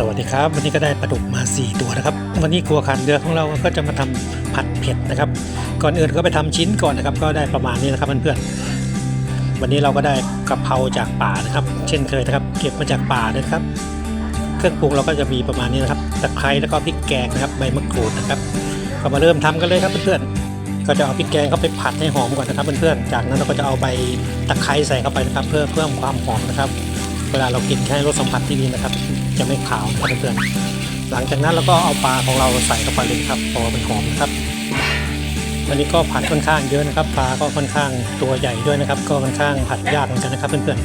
สวัสดีครับ วันนี้ก็ได้ปลาดุกมา 4 ตัวนะครับ วันนี้ครัวขันเรือของเราก็จะมาทำผัดเผ็ดนะครับ ก่อนอื่นก็ไปทำชิ้นก่อนนะครับ ก็ได้ประมาณนี้นะครับเพื่อนๆวันนี้เราก็ได้กะเพราจากป่านะครับ เช่นเคยนะครับ เก็บมาจากป่านะครับ เครื่องปรุงเราก็จะมีประมาณนี้นะครับตะไคร้แล้วก็พริกแกงนะครับใบมะกรูดนะครับก็มาเริ่มทำกันเลยครับเพื่อนๆก็จะเอาพริกแกงเข้าไปผัดให้หอมก่อนนะครับเพื่อนๆจากนั้นเราก็จะเอาใบตะไคร้ใส่เข้าไปนะครับ เพื่อเพิ่มความหอมนะครับ เวลาเรากินให้รสสัมผัสที่ดีนะครับ จะไม่ขาวนะครับเพื่อนๆหลังจากนั้นเราก็เอาปลาของเราใส่เข้าไปเลยครับเพราะมันหอมนะครับวันนี้ก็ผัดค่อนข้างเยอะนะครับ ปลาก็ค่อนข้างตัวใหญ่ด้วยนะครับ ก็ค่อนข้างผัดยากเหมือนกันนะครับเพื่อน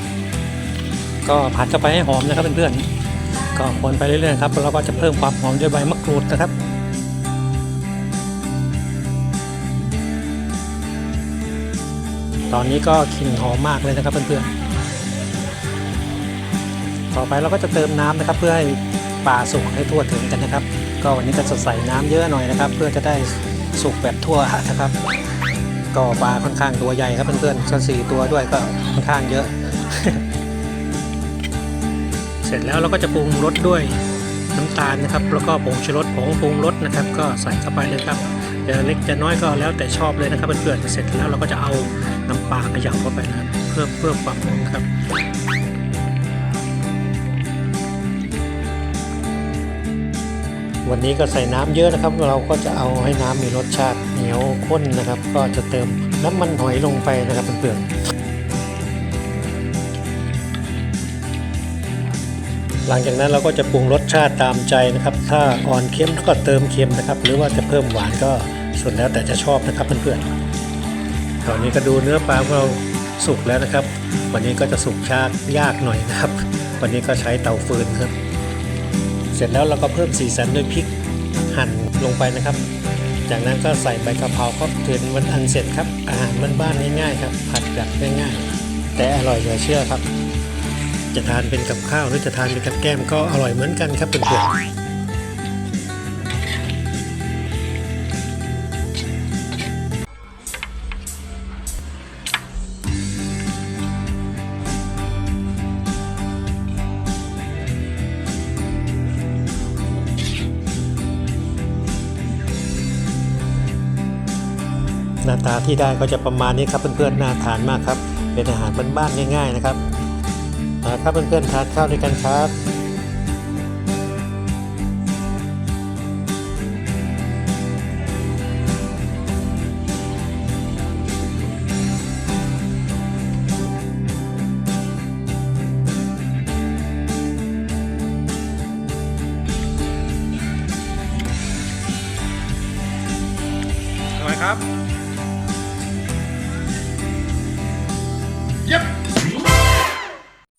ๆก็ผัดเข้าไปให้หอมนะครับเพื่อนๆก็คนไปเรื่อยๆครับเราก็จะเพิ่มความหอมด้วยใบมะกรูดนะครับตอนนี้ก็กลิ่นหอมมากเลยนะครับเพื่อนๆ ต่อไปเราก็จะเติมน้ำนะครับ เพื่อให้ปลาสุกให้ทั่วถึงกันนะครับ ก็วันนี้ก็จะใส่น้ำเยอะหน่อยนะครับ เพื่อจะได้สุกแบบทั่วนะครับ ก็ปลาค่อนข้างตัวใหญ่ครับเพื่อนๆก็สี่ตัวด้วยก็ค่อนข้างเยอะ เสร็จแล้วเราก็จะปรุงรสด้วยน้ำตาลนะครับ แล้วก็ผงชูรสผงปรุงรสนะครับ ก็ใส่เข้าไปเลยครับจะเล็กจะน้อยก็แล้วแต่ชอบเลยนะครับเพื่อนๆเสร็จแล้วเราก็จะเอาน้ำปลาขยำเข้าไปนะเพื่อเพิ่มความหอมครับ วันนี้ก็ใส่น้ำเยอะนะครับ เราก็จะเอาให้น้ำมีรสชาติเหนียวข้นนะครับ ก็จะเติมน้ำมันหอยลงไปนะครับเพื่อนๆหลังจากนั้นเราก็จะปรุงรสชาติตามใจนะครับ ถ้าอ่อนเค็มก็เติมเค็มนะครับ หรือว่าจะเพิ่มหวานก็ส่วนแล้วแต่จะชอบนะครับเพื่อนๆตอนนี้ก็ดูเนื้อปลาของเราสุกแล้วนะครับ วันนี้ก็จะสุกชากยากหน่อยนะครับ วันนี้ก็ใช้เตาฟืนครับ เสร็จแล้วเราก็เพิ่มสีสันด้วยพริกหั่นลงไปนะครับ จากนั้นก็ใส่ใบกะเพราก็ถือเป็นวันอันเสร็จครับ อาหารบ้านๆง่ายๆครับ ผัดแบบง่ายๆ แต่อร่อยอย่าเชื่อครับ จะทานเป็นกับข้าวหรือจะทานเป็นกับแก้มก็อร่อยเหมือนกันครับเพื่อนๆ หน้าตาที่ได้ก็จะประมาณนี้ครับเพื่อนๆน่าทานมากครับ เป็นอาหารบ้านๆง่าย ๆนะครับมาครับเพื่อนๆทานข้าวด้วยกันครับทำไมครับ